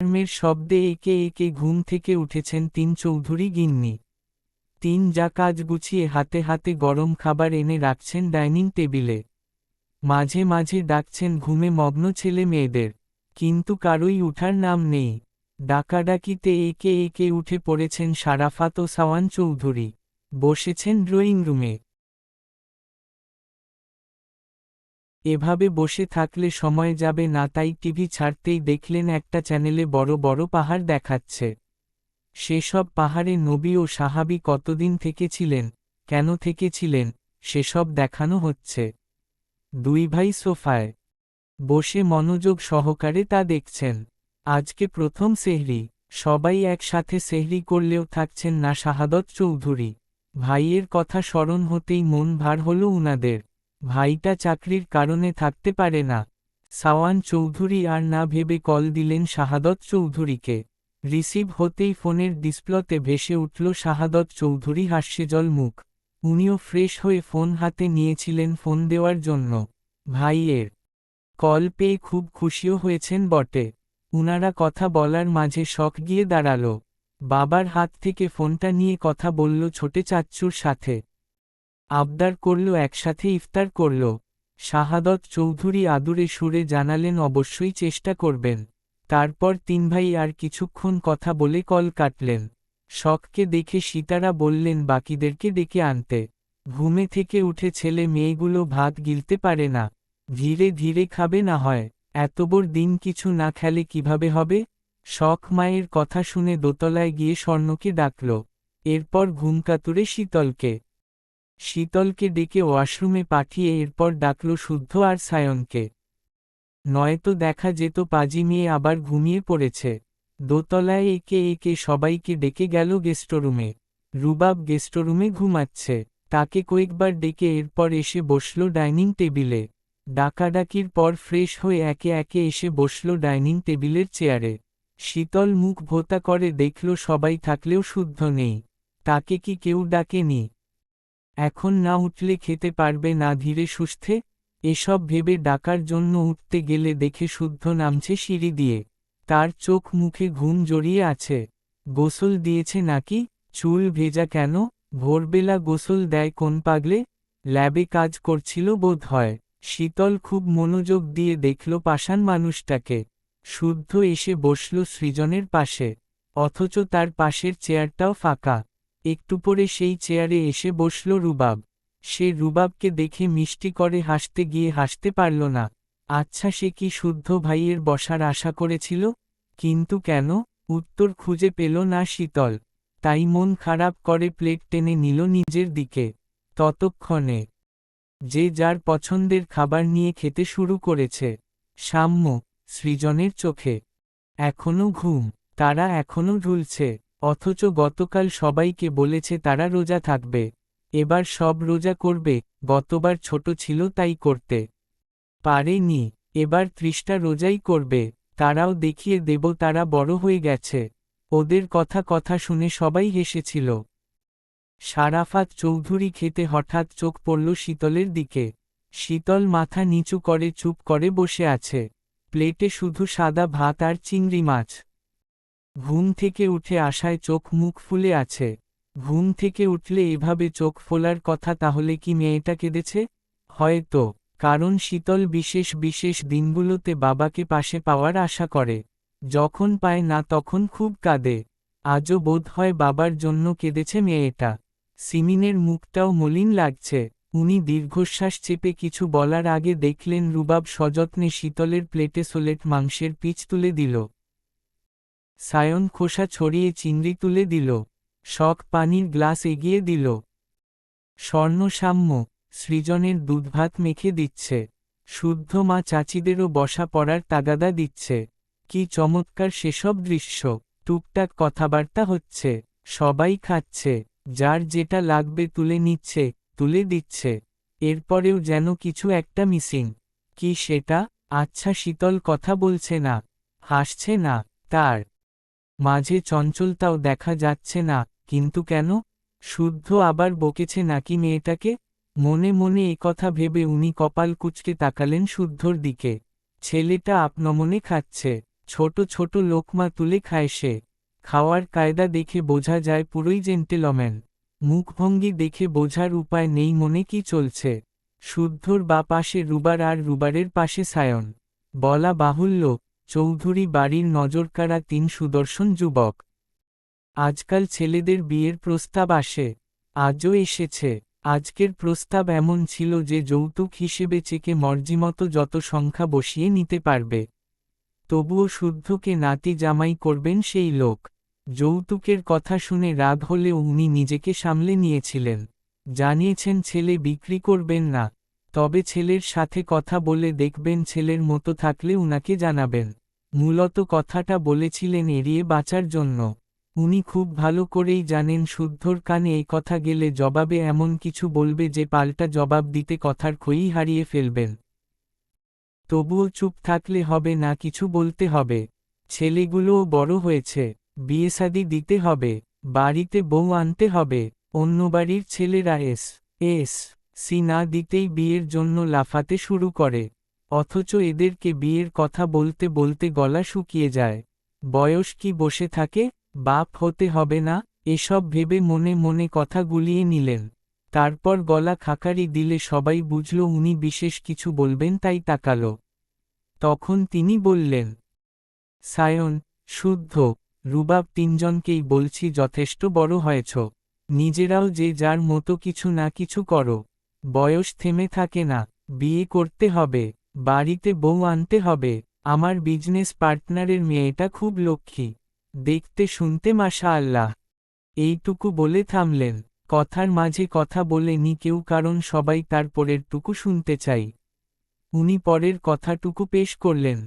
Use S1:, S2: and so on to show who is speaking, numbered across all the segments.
S1: অ্যালার্মের শব্দে একে একে ঘুম থেকে উঠেছেন তিন চৌধুরী গিন্নি। তিন যা কাজ গুছিয়ে হাতে হাতে গরম খাবার এনে রাখছেন ডাইনিং টেবিলে। মাঝে মাঝে ডাকছেন ঘুমে মগ্ন ছেলে মেয়েদের। কিন্তু কারোই উঠার নাম নেই। ডাকাডাকিতে একে একে উঠে পড়েছেন সারাফাত ও সাওয়ান চৌধুরী। বসেছেন ড্রয়িং রুমে। এভাবে বসে থাকলে সময় যাবে না, তাই টিভি ছাড়তেই দেখলেন একটা চ্যানেলে বড় বড় পাহাড় দেখাচ্ছে। সেসব পাহাড়ে নবী ও সাহাবি কতদিন থেকে ছিলেন কেন থেকে ছিলেন সেসব দেখানো হচ্ছে। দুই ভাই সোফায় বসে মনোযোগ সহকারে তা দেখছেন। আজকে প্রথম সেহরি, সবাই একসাথে সেহরি করলেও থাকছেন না শাহাদত চৌধুরী। ভাইয়ের কথা স্মরণ হতেই মন ভার হল উনাদের। ভাইটা চাকরির কারণে থাকতে পারে না। সাওয়ান চৌধুরী আর না ভেবে কল দিলেন শাহাদত চৌধুরীকে। রিসিভ হতেই ফোনের ডিসপ্লতে ভেসে উঠল শাহাদত চৌধুরী হাস্যজল মুখ। উনিও ফ্রেশ হয়ে ফোন হাতে নিয়েছিলেন ফোন দেওয়ার জন্য। ভাইয়ের কল পেয়ে খুব খুশিও হয়েছেন বটে। উনারা কথা বলার মাঝে শখ গিয়ে দাঁড়াল। বাবার হাত থেকে ফোনটা নিয়ে কথা বলল ছোটে চাচ্চুর সাথে। আবদার করল, একসাথে ইফতার করল। শাহাদত চৌধুরী আদুরে সুরে জানালেন, অবশ্যই চেষ্টা করবেন। তারপর তিন ভাই আর কিছুক্ষণ কথা বলে কল কাটলেন। শখকে দেখে সীতারা বললেন, বাকিদেরকে ডেকে আনতে। ঘুমে থেকে উঠে ছেলে মেয়েগুলো ভাত গিলতে পারে না। ধীরে ধীরে খাবে না হয়। এতবর দিন কিছু না খেলে কীভাবে হবে? শখ মায়ের কথা শুনে দোতলায় গিয়ে স্বর্ণকে ডাকল। এরপর ঘুমকাতুরে শীতলকে শীতলকে ডেকে ওয়াশরুমে পাঠিয়ে এরপর ডাকল শুদ্ধ আর সায়নকে। নয়তো দেখা যেত পাজি মেয়ে আবার ঘুমিয়ে পড়েছে। দোতলায় একে একে সবাইকে ডেকে গেল গেস্টরুমে। রুবাব গেস্টরুমে ঘুমাচ্ছে। তাকে কয়েকবার ডেকে এরপর এসে বসল ডাইনিং টেবিলে। ডাকাডাকির পর ফ্রেশ হয়ে একে একে এসে বসল ডাইনিং টেবিলের চেয়ারে। শীতল মুখ ভোতা করে দেখল সবাই থাকলেও শুদ্ধ নেই। তাকে কি কেউ ডাকেনি। এখন না উঠলে খেতে পারবে না ধীরে সুস্থে, এসব ভেবে ডাকার জন্য উঠতে গেলে দেখে শুদ্ধ নামছে সিঁড়ি দিয়ে। তার চোখ মুখে ঘুম জড়িয়ে আছে। গোসল দিয়েছে নাকি? চুল ভেজা কেন? ভোরবেলা গোসল দেয় কোন পাগলে? ল্যাবে কাজ করছিল বোধ হয়। শীতল খুব মনোযোগ দিয়ে দেখল পাষাণ মানুষটাকে। শুদ্ধ এসে বসল সৃজনের পাশে। অথচ তার পাশের চেয়ারটাও ফাঁকা। একটু পরে সেই চেয়ারে এসে বসল রুবাব। সে রুবাবকে দেখে মিষ্টি করে হাসতে গিয়ে হাসতে পারল না। আচ্ছা সে কি শুদ্ধ ভাইয়ের বসার আশা করেছিল? কিন্তু কেন? উত্তর খুঁজে পেল না শীতল। তাই মন খারাপ করে প্লেট টেনে নিল নিজের দিকে। ততক্ষণে যে যার পছন্দের খাবার নিয়ে খেতে শুরু করেছে। সাম্য, সৃজনের চোখে। এখনও ঘুম, তারা এখনও ঢুলছে অথচ গতকাল সবাইকে বলেছে তারা রোজা থাকবে। এবার সব রোজা করবে, গতবার ছোট ছিল তাই করতে পারেনি। এবার ত্রিশটা রোজাই করবে, তারাও দেখিয়ে দেব তারা বড় হয়ে গেছে। ওদের কথা কথা শুনে সবাই হেসেছিল। সারাফাত চৌধুরী খেতে হঠাৎ চোখ পড়ল শীতলের দিকে। শীতল মাথা নিচু করে চুপ করে বসে আছে। প্লেটে শুধু সাদা ভাত আর চিংড়ি মাছ। ঘুম থেকে উঠে আসায় চোখ মুখ ফুলে আছে। ঘুম থেকে উঠলে এভাবে চোখ ফোলার কথা তাহলে কি মেয়েটা কেঁদেছে? হয়তো, কারণ শীতল বিশেষ বিশেষ দিনগুলোতে বাবাকে পাশে পাওয়ার আশা করে। যখন পায় না তখন খুব কাঁদে। আজও বোধ হয় বাবার জন্য কেঁদেছে মেয়েটা। সিমিনের মুখটাও মলিন লাগছে। উনি দীর্ঘশ্বাস চেপে কিছু বলার আগে দেখলেন রুবাব সযত্নে শীতলের প্লেটে সোলেট মাংসের পিচ তুলে দিল। সায়ন খোসা ছড়িয়ে চিংড়ি তুলে দিল। শখ পানির গ্লাস এগিয়ে দিল। স্বর্ণসাম্য সৃজনের দুধভাত মেখে দিচ্ছে। শুদ্ধ মা চাচিদেরও বসা পড়ার তাগাদা দিচ্ছে। কি চমৎকার সেসব দৃশ্য। টুকটাক কথাবার্তা হচ্ছে। সবাই খাচ্ছে। যার যেটা লাগবে তুলে নিচ্ছে, তুলে দিচ্ছে। এরপরেও যেন কিছু একটা মিসিং। কি সেটা? আচ্ছা শীতল কথা বলছে না। হাসছে না। তার মাঝে চঞ্চলতাও দেখা যাচ্ছে না, কিন্তু কেন? শুদ্ধ আবার বকেছে নাকি মেয়েটাকে? মনে মনে একথা ভেবে উনি কপাল কুচকে তাকালেন শুদ্ধর দিকে। ছেলেটা আপনমনে খাচ্ছে, ছোট ছোট লোকমা তুলে খায় সে। খাওয়ার কায়দা দেখে বোঝা যায় পুরোই জেন্টেলম্যান। মুখভঙ্গি দেখে বোঝার উপায় নেই মনে কি চলছে। শুদ্ধর বা পাশে রুবার আর রুবারের পাশে সায়ন। বলা বাহুল্য চৌধুরী বাড়ির নজরকাড়া তিন সুদর্শন যুবক। আজকাল ছেলেদের বিয়ের প্রস্তাব আসে, আজও এসেছে, আজকের প্রস্তাব এমন ছিল যে যৌতুক হিসেবে চেকে মর্জিমতো যত সংখ্যা বসিয়ে নিতে পারবে। তবুও শুদ্ধকে নাতি জামাই করবেন সেই লোক। যৌতুকের কথা শুনে রাগ হলে উনি নিজেকে সামলে নিয়েছিলেন। জানিয়েছেন, ছেলে বিক্রি করবেন না। তবে ছেলের সাথে কথা বলে দেখবেন ছেলের মতো থাকলে উনাকে জানাবেন। মূলত কথাটা বলেছিলেন এড়িয়ে বাঁচার জন্য। উনি খুব ভালো করেই জানেন শুদ্ধর কানে এই কথা গেলে জবাবে এমন কিছু বলবে যে পাল্টা জবাব দিতে কথার খই হারিয়ে ফেলবেন। তবুও চুপ থাকলে হবে না, কিছু বলতে হবে। ছেলেগুলোও বড় হয়েছে বিয়েসাদি দিতে হবে, বাড়িতে বউ আনতে হবে, অন্য বাড়ির ছেলেরা এস এস। সি না দিতেই বিয়ের জন্য লাফাতে শুরু করে, অথচ এদেরকে বিয়ের কথা বলতে বলতে গলা শুকিয়ে যায়। বয়স কি বসে থাকে, বাপ হতে হবে না, এসব ভেবে মনে মনে কথা গুলিয়ে নিলেন। তারপর গলা খাকারি দিলে সবাই বুঝল উনি বিশেষ কিছু বলবেন তাই তাকাল। তখন তিনি বললেন, সায়ন, শুদ্ধ, রুবাব তিনজনকেই বলছি যথেষ্ট বড় হয়েছ। নিজেরাও যে যার মতো কিছু না কিছু করো। বয়স থেমে থাকে না, বিয়ে করতে হবে, বাড়িতে বউ আনতে হবে, আমার বিজনেস পার্টনারের মেয়েটা খুব লক্ষ্মী, দেখতে শুনতে মাশা আল্লাহ এইটুকু বলে থামলেন, কথার মাঝে কথা বলেনি কেউ কারণ সবাই তার পরের টুকু শুনতে চাই। উনি পরের কথাটুকু পেশ করলেন।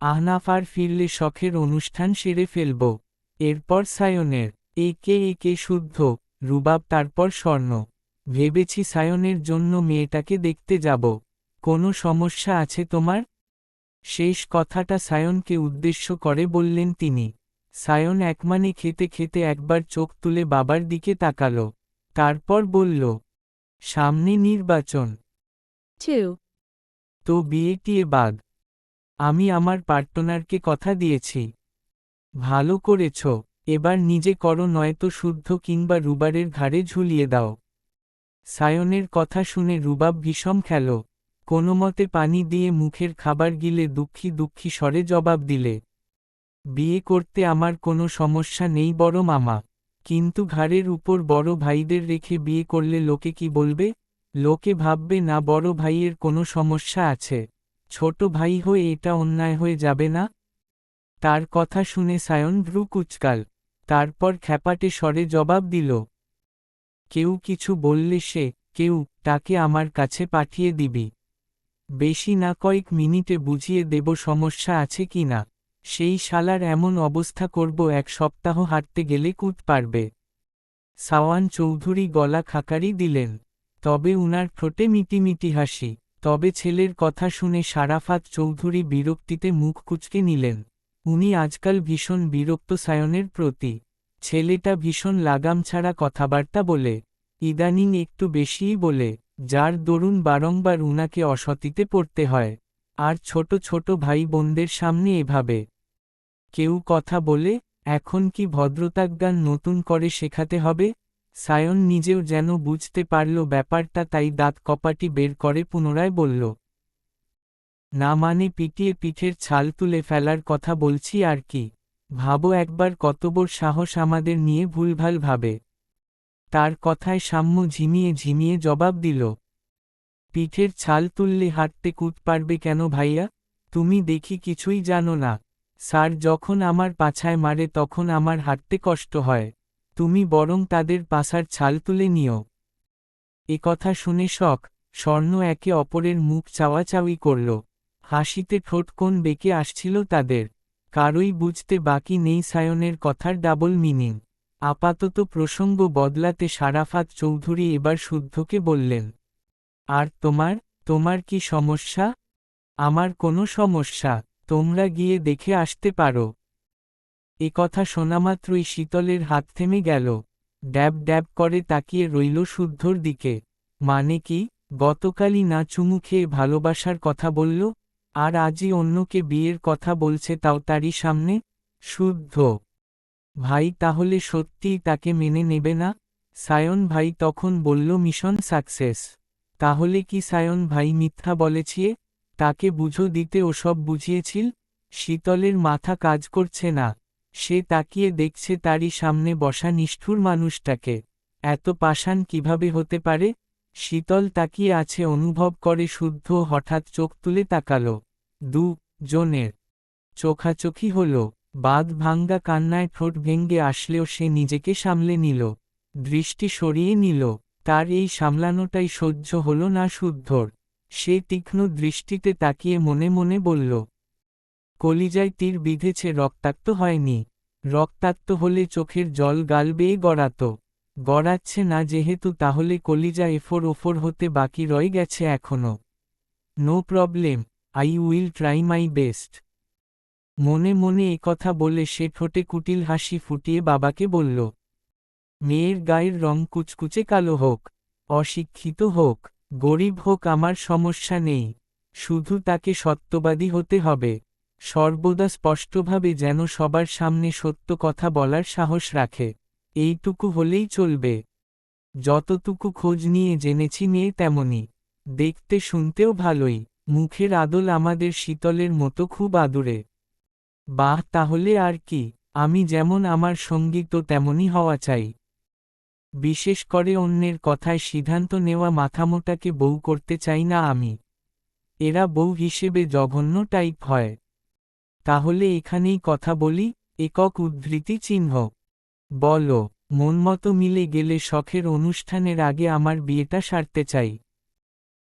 S1: আহনাফার ফিরলে শখের অনুষ্ঠান সেরে ফেলব। এরপর সায়নের, একে একে শুদ্ধ, রুবাব, তারপর স্বর্ণ। ভেবেছি সায়নের জন্য মেয়েটাকে দেখতে যাব। কোনো সমস্যা আছে তোমার? শেষ কথাটা সায়নকে উদ্দেশ্য করে বললেন তিনি। সায়ন একমানে খেতে খেতে একবার চোখ তুলে বাবার দিকে তাকাল। তারপর বলল সামনে নির্বাচন।
S2: 2,
S1: তো বিয়েটিয়ে বাদ। আমি আমার পার্টনারকে কথা দিয়েছি। ভালো করেছ। এবার নিজে করো নয়তো শুদ্ধ কিংবা রুবারের ঘাড়ে ঝুলিয়ে দাও। সায়নের কথা শুনে রুবাব ভীষণ খেল। কোনোমতে পানি দিয়ে মুখের খাবার গিলে দুঃখী দুঃখী স্বরে জবাব দিলে, বিয়ে করতে আমার কোনো সমস্যা নেই বড় মামা, কিন্তু ঘাড়ের উপর বড় ভাইদের রেখে বিয়ে করলে লোকে কি বলবে? লোকে ভাববে, না, বড় ভাইয়ের কোনো সমস্যা আছে, ছোট ভাই হয়ে এটা অন্যায় হয়ে যাবে না? তার কথা শুনে সায়ন ভ্রু কুচকাল, তারপর খ্যাপাটে স্বরে জবাব দিল কেউ কিছু বললে সে, কেউ, তাকে আমার কাছে পাঠিয়ে দিবি। বেশি না কয়েক মিনিটে বুঝিয়ে দেব সমস্যা আছে কি না। সেই শালার এমন অবস্থা করব, এক সপ্তাহ হাঁটতে গেলে কুদ পারবে। সাওয়ান চৌধুরী গলা খাকারি দিলেন। তবে উনার ঠোঁটে মিটিমিটি হাসি। তবে ছেলের কথা শুনে সারাফাত চৌধুরী বিরক্তিতে মুখ কুচকে নিলেন। উনি আজকাল ভীষণ বিরক্ত সায়নের প্রতি। ছেলেটা ভীষণ লাগাম ছাড়া কথাবার্তা বলে, ইদানিং একটু বেশিই বলে, যার দরুন বারংবার উনাকে অসতিতে পড়তে হয়, আর ছোট ছোট ভাই বোনদের সামনে এভাবে। কেউ কথা বলে, এখন কি ভদ্রতাজ্ঞান নতুন করে শেখাতে হবে? সায়ন নিজেও যেন বুঝতে পারল ব্যাপারটা তাই দাঁত কপাটি বের করে পুনরায় বলল, না মানে পিটিয়ে পিঠের ছাল তুলে ফেলার কথা বলছি আর কি। ভাবো একবার কতবর সাহস আমাদের নিয়ে ভুলভাল ভাবে। তার কথায় সাম্য ঝিমিয়ে ঝিমিয়ে জবাব দিল, পিঠের ছাল তুললে হাঁটতে কুদ পারবে কেন ভাইয়া? তুমি দেখি কিছুই জানো না। স্যার যখন আমার পাছায় মারে তখন আমার হাঁটতে কষ্ট হয়। তুমি বরং তাদের পাশার ছাল তুলে নিও। এ কথা শুনে শখ, স্বর্ণ একে অপরের মুখ চাওয়াচাওয়ি করল। হাসিতে ঠোঁট কোন বেঁকে আসছিল তাদের। কারই বুঝতে বাকি নেই সায়নের কথার ডাবল মিনিং। আপাতত প্রসঙ্গ বদলাতে সারাফাত চৌধুরী এবার শুদ্ধকে বললেন, আর তোমার তোমার কি সমস্যা? আমার কোনো সমস্যা, তোমরা গিয়ে দেখে আসতে পারো। এ কথা শোনামাত্রই শীতলের হাত থেমে গেল। ড্যাব ড্যাব করে তাকিয়ে রইল শুদ্ধর দিকে। মানে কি? গতকালই না চুমু খেয়ে ভালোবাসার কথা বলল? আর আজই অন্যকে বিয়ের কথা বলছে তাও তারই সামনে? শুদ্ধ। ভাই, তাহলে সত্যিই তাকে মেনে নেবে না? সায়ন ভাই তখন বলল, মিশন সাকসেস। তাহলে কি সায়ন ভাই মিথ্যা বলেছিয়ে তাকে বুঝো, দিতে ওসব বুঝিয়েছিল? শীতলের মাথা কাজ করছে না। সে তাকিয়ে দেখছে তারই সামনে বসা নিষ্ঠুর মানুষটাকে। এত পাষাণ কীভাবে হতে পারে? শীতল তাকিয়ে আছে অনুভব করে শুদ্ধ হঠাৎ চোখ তুলে তাকাল। দু, জনের। চোখাচোখি হল। বাদ ভাঙ্গা কান্নায় ঠোঁট ভেঙ্গে আসলেও সে নিজেকে সামলে নিল। দৃষ্টি সরিয়ে নিল। তার এই সামলানোটাই সহ্য হল না শুদ্ধর সে তীক্ষ্ণ দৃষ্টিতে তাকিয়ে মনে মনে বলল, কলিজায় তীর বিঁধেছে, রক্তাক্ত হয়নি। রক্তাক্ত হলে চোখের জল গাল বেয়ে গড়াত। গড়াচ্ছে না যেহেতু তাহলে কলিজা এফোর ওফোর হতে বাকি রয়ে গেছে এখনও no problem, I will try my best. মনে মনে কথা বলে সে ঠোঁটে কুটিল হাসি ফুটিয়ে বাবাকে বলল, মেয়ের গায়ের রং কুচকুচে কালো হোক, অশিক্ষিত হোক, গরিব হোক আমার সমস্যা নেই, শুধু তাকে সত্যবাদী হতে হবে। সর্বদা স্পষ্টভাবে যেন সবার সামনে সত্য কথা বলার সাহস রাখে। এইটুকু হলেই চলবে। যতটুকু খোঁজ নিয়ে জেনেছি মেয়ে তেমনি দেখতে শুনতেও ভালোই। মুখের আদল আমাদের শীতলের মতো খুব আদুরে। বাহ, তাহলে আর কি। আমি যেমন আমার সঙ্গী তো তেমনই হওয়া চাই। বিশেষ করে অন্যের কথায় সিদ্ধান্ত নেওয়া মাথামোটাকে বউ করতে চাই না আমি। এরা বউ হিসেবে জঘন্য টাইপ হয়। তাহলে এখানেই কথা বলি। একক উদ্ধৃতি চিহ্ন। বল মনমতো মিলে গেলে শখের অনুষ্ঠানের আগে আমার বিয়েটা সারতে চাই।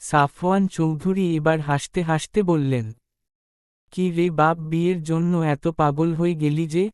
S1: সাফওয়ান চৌধুরী এবার হাসতে হাসতে বললেন, কি রে বাপ, বিয়ের জন্য এত পাগল হয়ে গেলি যে?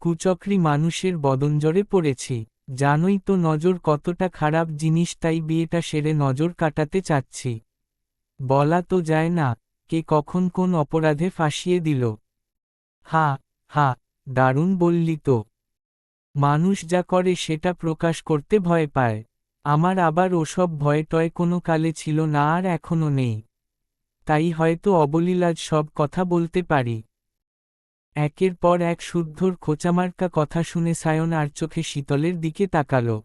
S1: কুচক্রি মানুষের বদনজরে পড়েছি। জানোই তো নজর কতটা খারাপ জিনিস, তাই বিয়েটা সেরে নজর কাটাতে চাচ্ছি। বলা তো যায় না, কে কখন কোন অপরাধে ফাঁসিয়ে দিল। হা হা, দারুণ বললি তো। মানুষ যা করে সেটা প্রকাশ করতে ভয় পায়। আমার আবার ওসব ভয় টয় কোনো কালে ছিল না আর এখনও নেই। তাই হয়তো অবলীলাজ সব কথা বলতে পারি। একের পর এক শুদ্ধর খোঁচামার্কা কথা শুনে সায়ন আর চোখে শীতলের দিকে তাকাল।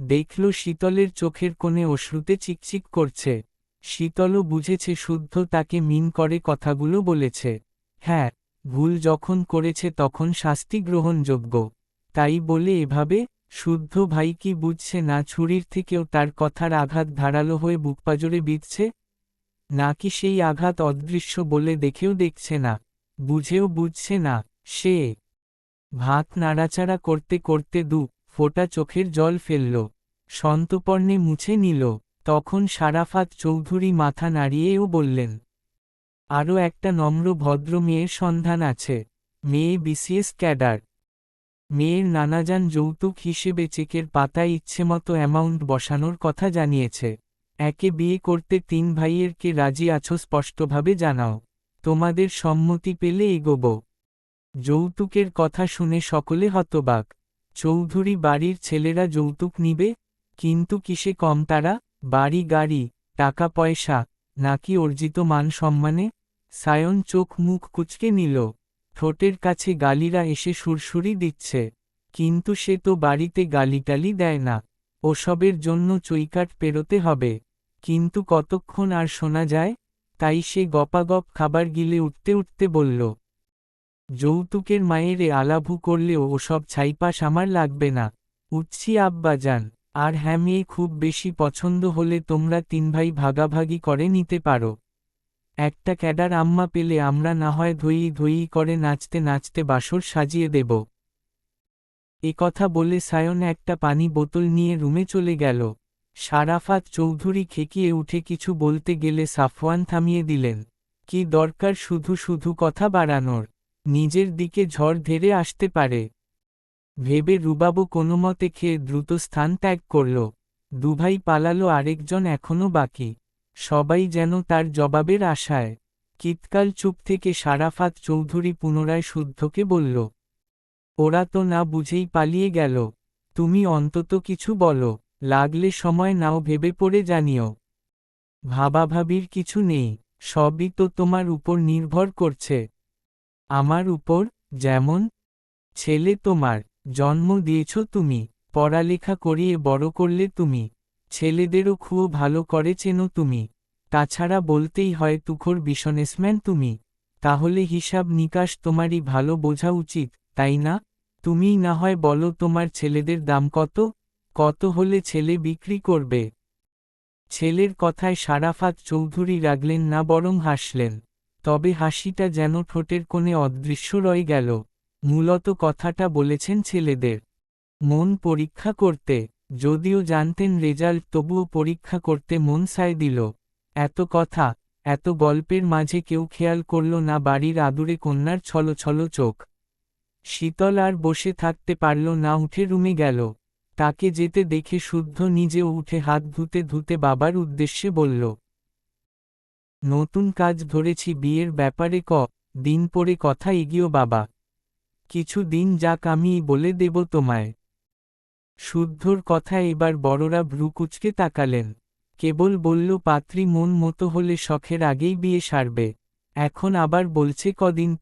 S1: দেখল শীতলের চোখের কোণে অশ্রুতে চিকচিক করছে। শীতলও বুঝেছে শুদ্ধ তাকে মিন করে কথাগুলো বলেছে। হ্যাঁ ভুল যখন করেছে তখন শাস্তি গ্রহণযোগ্য। তাই বলে এভাবে, শুদ্ধ ভাই কি বুঝছে না ছুরির থেকেও তার কথার আঘাত ধারালো হয়ে বুকপাজরে বিঁধছে? নাকি সেই আঘাত অদৃশ্য বলে দেখেও দেখছে না? বুঝেও বুঝছে না, সে ভাত নাড়াচাড়া করতে করতে দু ফোটা চোখের জল ফেলল। সন্তপর্ণে মুছে নিল। তখন সারাফাত চৌধুরী মাথা নাড়িয়েও বললেন, আরও একটা নম্র ভদ্র মেয়ের সন্ধান আছে। মেয়ে বিসিএস ক্যাডার। মেয়ের নানাজান যৌতুক হিসেবে চেকের পাতায় ইচ্ছেমতো অ্যামাউন্ট বসানোর কথা জানিয়েছে। একে বিয়ে করতে তিন ভাইয়ের কে রাজি আছো স্পষ্টভাবে জানাও। তোমাদের সম্মতি পেলে এগোব। যৌতুকের কথা শুনে সকলে হতবাক। চৌধুরী বাড়ির ছেলেরা যৌতুক নিবে? কিন্তু কিসে কম তারা? বাড়ি গাড়ি, টাকা পয়সা, নাকি অর্জিত মান সম্মানে? সায়ন চোখ মুখ কুচকে নিল। ঠোঁটের কাছে গালিরা এসে সুরসুরি দিচ্ছে। কিন্তু সে তো বাড়িতে গালিটালি দেয় না। ওসবের জন্য চৈকাট পেরোতে হবে। কিন্তু কতক্ষণ আর শোনা যায়? তাই সে গপাগপ খাবার গিলে উঠতে উঠতে বলল, যৌতুকের মায়েরে আলাভু করলেও ওসব ছাইপাস আমার লাগবে না। উঠছি আব্বা যান। আর হ্যাঁ খুব বেশি পছন্দ হলে তোমরা তিন ভাই ভাগাভাগি করে নিতে পারো। একটা ক্যাডার আম্মা পেলে আমরা না হয় ধইই ধইই করে নাচতে নাচতে বাসর সাজিয়ে দেব। এ কথা বলে সায়ন একটা পানি বোতল নিয়ে রুমে চলে গেল। সারাফাত চৌধুরী খেকিয়ে উঠে কিছু বলতে গেলে সাফওয়ান থামিয়ে দিলেন। কি দরকার শুধু শুধু কথা বাড়ানোর? নিজের দিকে ঝড় ধেরে আসতে পারে। ভেবে রুবাবু কোনো মতে খেয়ে দ্রুত স্থান ত্যাগ করল। দুভাই পালালো আরেকজন এখনও বাকি। সবাই যেন তার জবাবের আশায় কিতকাল চুপ থেকে সারাফাত চৌধুরী পুনরায় শুদ্ধকে বলল, ওরা তো না বুঝেই পালিয়ে গেল। তুমি অন্তত কিছু বলো, লাগলে সময় নাও ভেবে পড়ে জানিও। ভাবাভাবির কিছু নেই, সবই তো তোমার উপর নির্ভর করছে। আমার উপর, যেমন? ছেলে তোমার, জন্ম দিয়েছ তুমি, পড়ালেখা করিয়ে বড় করলে তুমি। ছেলেদেরও খুব ভালো করে চেনো তুমি। তাছাড়া বলতেই হয়, তুখোর বিশনেসম্যান তুমি। তাহলে হিসাব নিকাশ তোমারই ভালো বোঝা উচিত, তাই না? তুমিই না হয় বলো তোমার ছেলেদের দাম কত? কত হলে ছেলে বিক্রি করবে? ছেলের কথায় সারাফাত চৌধুরী রাগলেন না বরং হাসলেন। তবে হাসিটা যেন ঠোঁটের কোণে অদৃশ্য রয়ে গেল। মূলত কথাটা বলেছেন ছেলেদের। মন পরীক্ষা করতে। যদিও জানতেন রেজাল্ট তবুও পরীক্ষা করতে মন সায় দিল। এত কথা, এত গল্পের মাঝে কেউ খেয়াল করল না বাড়ির আদুরে কন্যার ছলছল চোখ। শীতল আর বসে থাকতে পারল না, উঠে রুমে গেল। তাকে যেতে দেখে শুদ্ধ নিজেও উঠে হাত ধুতে ধুতে বাবার উদ্দেশ্যে বলল, নতুন কাজ ধরেছি বিয়ের ব্যাপারে ক, দিন পরে কথা এগিয়েও বাবা। কিছু দিন যাক আমি বলে দেব তোমায়। শুদ্ধর কথা এবার বড়রা ভ্রুকুচকে তাকালেন। কেবল বলল, পাত্রী, মন মতো হলে শখের আগেই বিয়ে সারবে। এখন আবার বলছে কদিন